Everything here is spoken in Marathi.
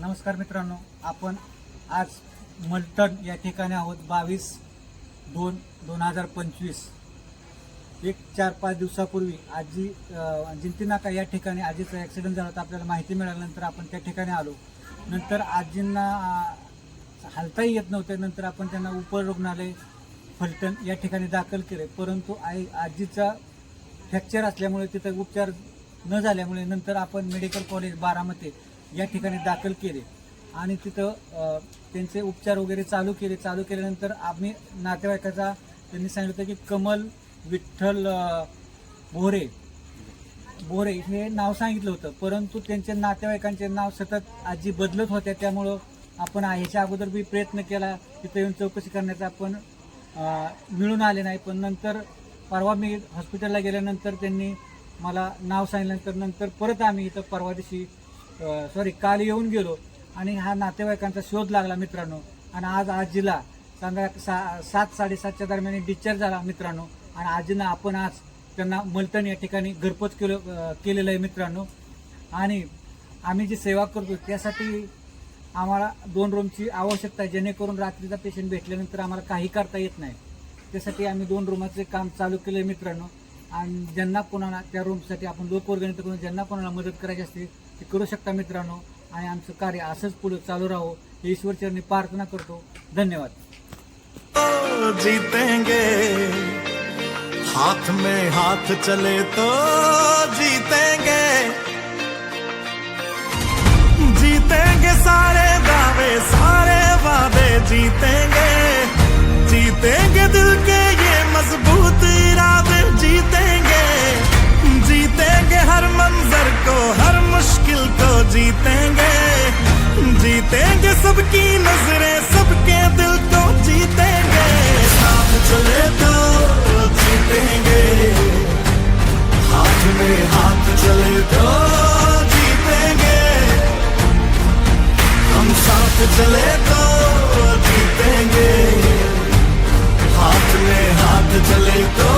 नमस्कार मित्रांनो आपण आज मलटण या ठिकाणी आहोत बावीस दोन दोन हजार पंचवीस. एक चार पाच दिवसापूर्वी आजी जिंती नाका या ठिकाणी आजीचा ॲक्सिडेंट झाला होता आपल्याला माहिती मिळाल्यानंतर आपण त्या ठिकाणी आलो. नंतर आजींना हालताही येत नव्हते नंतर आपण त्यांना उपर रुग्णालय फलटण या ठिकाणी दाखल केले. परंतु आई आजीचा फ्रॅक्चर असल्यामुळे तिथं उपचार न झाल्यामुळे नंतर आपण मेडिकल कॉलेज बारामती या ठिकाणी दाखल केले. आणि तिथं त्यांचे उपचार वगैरे चालू केले. चालू केल्यानंतर आम्ही नातेवाईकाचा त्यांनी सांगितलं की कमल विठ्ठल बोरे बोरे हे नाव सांगितलं होतं. परंतु त्यांचे नातेवाईकांचे नाव सतत आजी बदलत होत्या. त्यामुळं आपण ह्याच्या अगोदर बी प्रयत्न केला. तिथं येऊन चौकशी करण्याचा आपण मिळून आले नाही. पण नंतर परवा मी हॉस्पिटलला गेल्यानंतर त्यांनी मला नाव सांगितल्यानंतर नंतर परत आम्ही इथं परवा दिवशी सॉरी काल येऊन गेलो आणि हा नातेवाईकांचा शोध लागला मित्रांनो. आणि आज आजीला सांगा सा सात साडेसातच्या दरम्यान डिस्चार्ज झाला मित्रांनो. आणि आजीनं आपण आज त्यांना मलटण या ठिकाणी घरपोच केलं केलेलं आहे मित्रांनो. आणि आम्ही जी सेवा करतो त्यासाठी आम्हाला दोन रूमची आवश्यकता आहे. जेणेकरून रात्रीचा पेशंट भेटल्यानंतर आम्हाला काही करता येत नाही. त्यासाठी आम्ही दोन रूमाचे काम चालू केलं आहे मित्रांनो. आणि ज्यांना कोणाला त्या रूमसाठी आपण लोकवर्गणीत करून ज्यांना कोणाला मदत करायची असते करू शकता मित्रांनो? आणि आमचं कार्य असंच पुढे चालू राहो. हे ईश्वरचरणी प्रार्थना करतो. धन्यवाद. जीतेंगे। हाथ में हाथ चले तो जीतेंगे। जीतेंगे सारे दावे, सारे वादे जीतेंगे। सबकी नज़रें सबके दिल तो जीतेंगे। साथ चले तो जीतेंगे। हाथ में हाथ चले तो जीतेंगे। हम साथ चले तो जीतेंगे। हाथ में हाथ चले तो